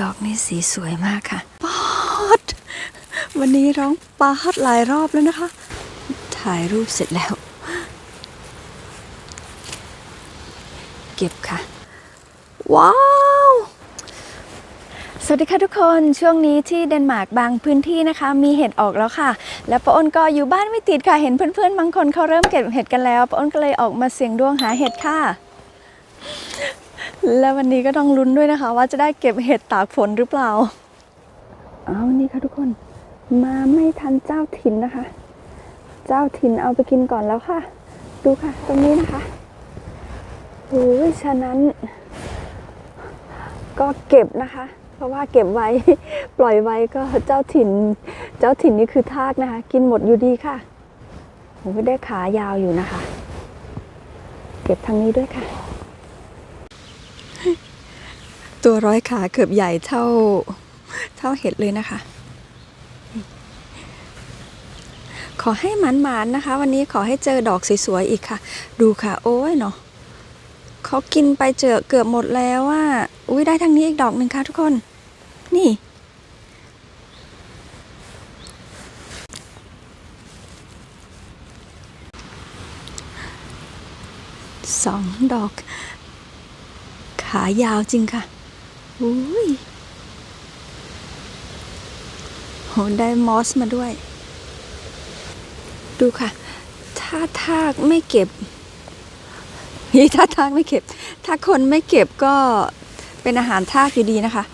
ดอกนี้สีสวยมากค่ะป๊าดวันนี้ร้องป๊าดหลายรอบแล้วนะคะ ถ่ายรูปเสร็จแล้ว เก็บค่ะ ว้าวสวัสดีค่ะทุกคนช่วงนี้ที่เดนมาร์กบางพื้นที่นะคะ มีเห็ดออกแล้วค่ะ แล้วป้าอ้นก็อยู่บ้านไม่ติดค่ะเห็นเพื่อนๆบางคนเขาเริ่มเก็บเห็ดกันแล้วป้าอ้นก็เลยออกมาเสี่ยงดวงหาเห็ดค่ะ แล้ววันนี้ก็ต้องลุ้นด้วยนะคะ ว่าจะได้เก็บเห็ดตากฝนหรือเปล่า เอานี่ค่ะทุกคน มาไม่ทันเจ้าถิ่นนะคะ เจ้าถิ่นเอาไปกินก่อนแล้วค่ะ ดูค่ะ ตรงนี้นะคะโอ้ยฉะนั้น ก็เก็บนะคะ เพราะว่าเก็บไว้ปล่อยไว้ก็เจ้าถิ่น เจ้าถิ่นนี่คือทากนะคะ กินหมดอยู่ดีค่ะผมก็ได้ขายาวอยู่นะคะ เก็บทางนี้ด้วยค่ะ ตัวร้อยขาเกือบใหญ่เท่า เท่าเห็ดเลยนะคะ ขอให้หมันๆนนะคะ วันนี้ขอให้เจอดอกสวยๆอีกค่ะ ดูค่ะ โอ้ยเนาะเขากินไปเจอเกือบหมดแล้วว่าอุ้ยได้ทางนี้อีกดอกหนึ่งค่ะทุกคน นี่ สองดอก ขายาวจริงค่ะ อุ้ยโหได้มอสมาด้วย ดูค่ะ ถ้าทากไม่เก็บนี่ถ้าทากไม่เก็บ ถ้าคนไม่เก็บก็เป็นอาหารทากอยู่ดีนะคะ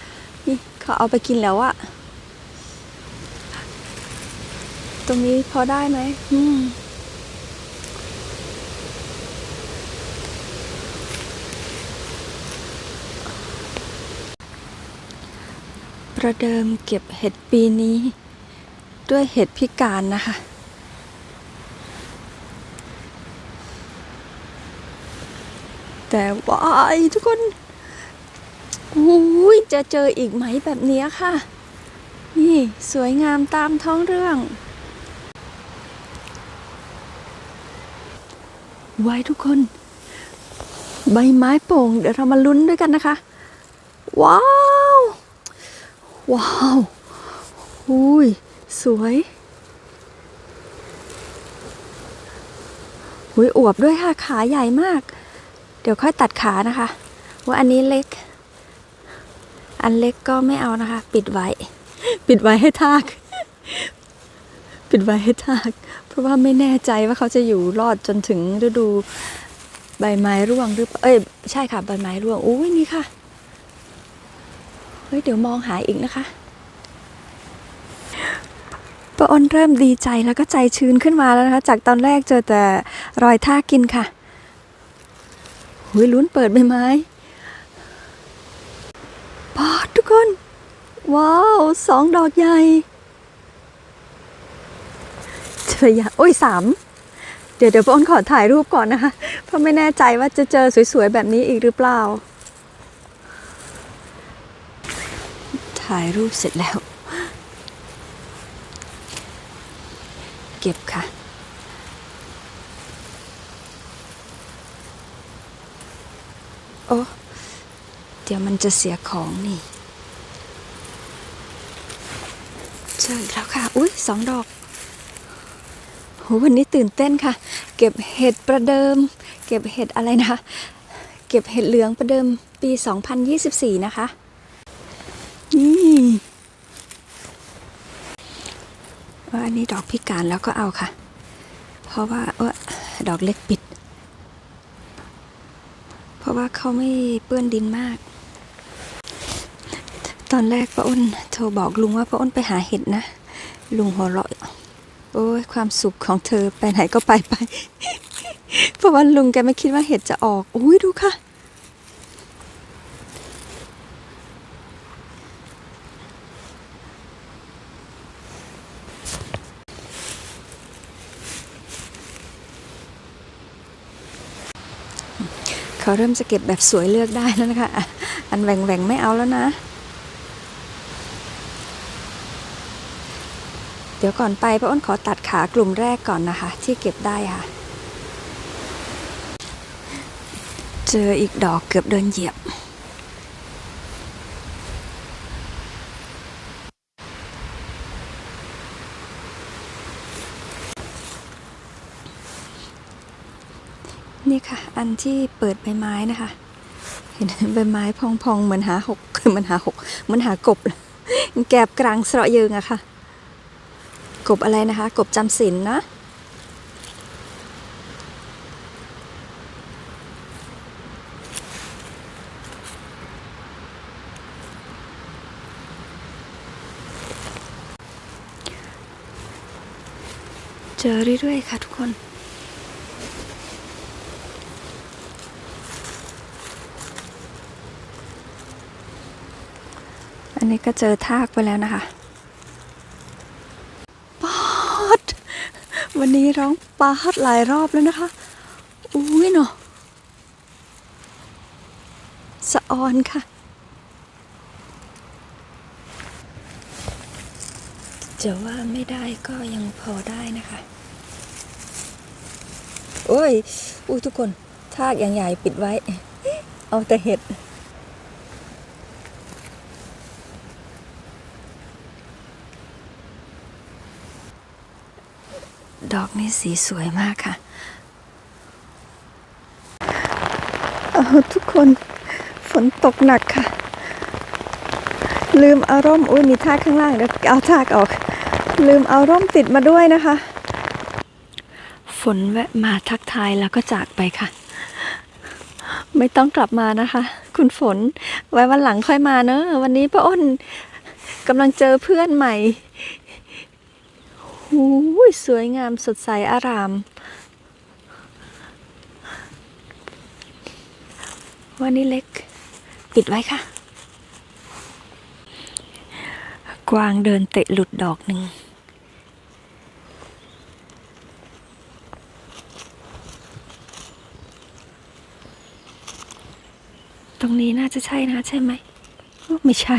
นี่เขาเอาไปกินแล้วอะตรงนี้พอได้ไหมอืม ประเดิมเก็บเห็ดปีนี้ ด้วยเห็ดพิการนะคะ แต่ว้ายทุกคนอุ้ยจะเจออีกไหมแบบนี้ค่ะ นี่สวยงามตามท้องเรื่องไว้ทุกคน ใบไม้โป่งเดี๋ยวเรามาลุ้นด้วยกันนะคะ ว้า ว้าวอุ้ย สวยหุยอวบด้วยค่ะ ขาใหญ่มาก เดี๋ยวค่อยตัดขานะคะ ว่าอันนี้เล็ก อันเล็กก็ไม่เอานะคะ ปิดไว้ ปิดไว้ให้ทาก ปิดไว้ให้ทาก เพราะว่าไม่แน่ใจว่าเขาจะอยู่รอดจนถึงฤดูใบไม้ร่วงหรือเปล่าเอ้ย ใช่ค่ะ ใบไม้ร่วงอุ้ยนี่ค่ะ เฮ้ยเดี๋ยวมองหาอีกนะคะป้าอ้นเริ่มดีใจแล้วก็ใจชื้นขึ้นมาแล้วนะคะ จากตอนแรกเจอแต่รอยท่ากินค่ะหุยลุ้นเปิดใบไม้ปอดทุกคน ว้าวสองดอกใหญ่เจอยาโอ้ยสามเดี๋ยวเดี๋ยวป้าอ้นขอถ่ายรูปก่อนนะคะ เพราะไม่แน่ใจว่าจะเจอสวยๆแบบนี้อีกหรือเปล่า ถ่ายรูปเสร็จแล้ว เก็บค่ะ โอ้เดี๋ยวมันจะเสียของนี่เจออีกแล้วค่ะ อุ้ยสองดอกโหวันนี้ตื่นเต้นค่ะ เก็บเห็ดประเดิม เก็บเห็ดอะไรนะคะ เก็บเห็ดเหลืองประเดิมปี 2024 นะคะนี่ ว่าอันนี้ดอกพิการแล้วก็เอาค่ะ เพราะว่าเออดอกเล็กปิด เพราะว่าเขาไม่เปื้อนดินมาก ตอนแรกป้าอ้นโทรบอกลุงว่าป้าอ้นไปหาเห็ดนะ ลุงหัวเราะโอ้ยความสุขของเธอไปไหนก็ไปไป เพราะว่าลุงแกไม่คิดว่าเห็ดจะออก อุ้ยดูค่ะ เขาเริ่มจะเก็บแบบสวยเลือกได้แล้วนะคะ อันแหว่งแหวงๆไม่เอาแล้วนะ เดี๋ยวก่อนไปพระอ้นขอตัดขากลุ่มแรกก่อนนะคะ ที่เก็บได้ค่ะ เจออีกดอกเกือบเดินเหยียบ นี่ค่ะ อันที่เปิดใบไม้นะคะ เห็นใบไม้พองๆเหมือนหาหกเหมือนหาหกเหมือนหากบ แกบกลางเสระเยิงอะค่ะ กบอะไรนะคะ กบจำศีลนะเจอเรื่อยๆค่ะทุกคน นี้ก็เจอทากไปแล้วนะคะปาดวันนี้ร้องปาดหลายรอบแล้วนะคะ อุ้ยเนาะสะออนค่ะ จะว่าไม่ได้ก็ยังพอได้นะคะ โอ้ย อุ้ยทุกคนทากอย่างใหญ่ปิดไว้ เอาแต่เห็ด ดอกนี้สีสวยมากค่ะ เอาทุกคนฝนตกหนักค่ะ ลืมเอาร่มอุ้ยมีทากข้างล่างเดี๋ยวเอาทากออก ลืมเอาร่มติดมาด้วยนะคะ ฝนแวะมาทักทายแล้วก็จากไปค่ะ ไม่ต้องกลับมานะคะ คุณฝนไว้วันหลังค่อยมาเนอะวันนี้ป้าอ้นกำลังเจอเพื่อนใหม่ หูยสวยงามสดใสอาราม วันนี้เล็ก ปิดไว้ค่ะ กวางเดินเตะหลุดดอกหนึ่งตรงนี้น่าจะใช่นะใช่ไหม ไม่ใช่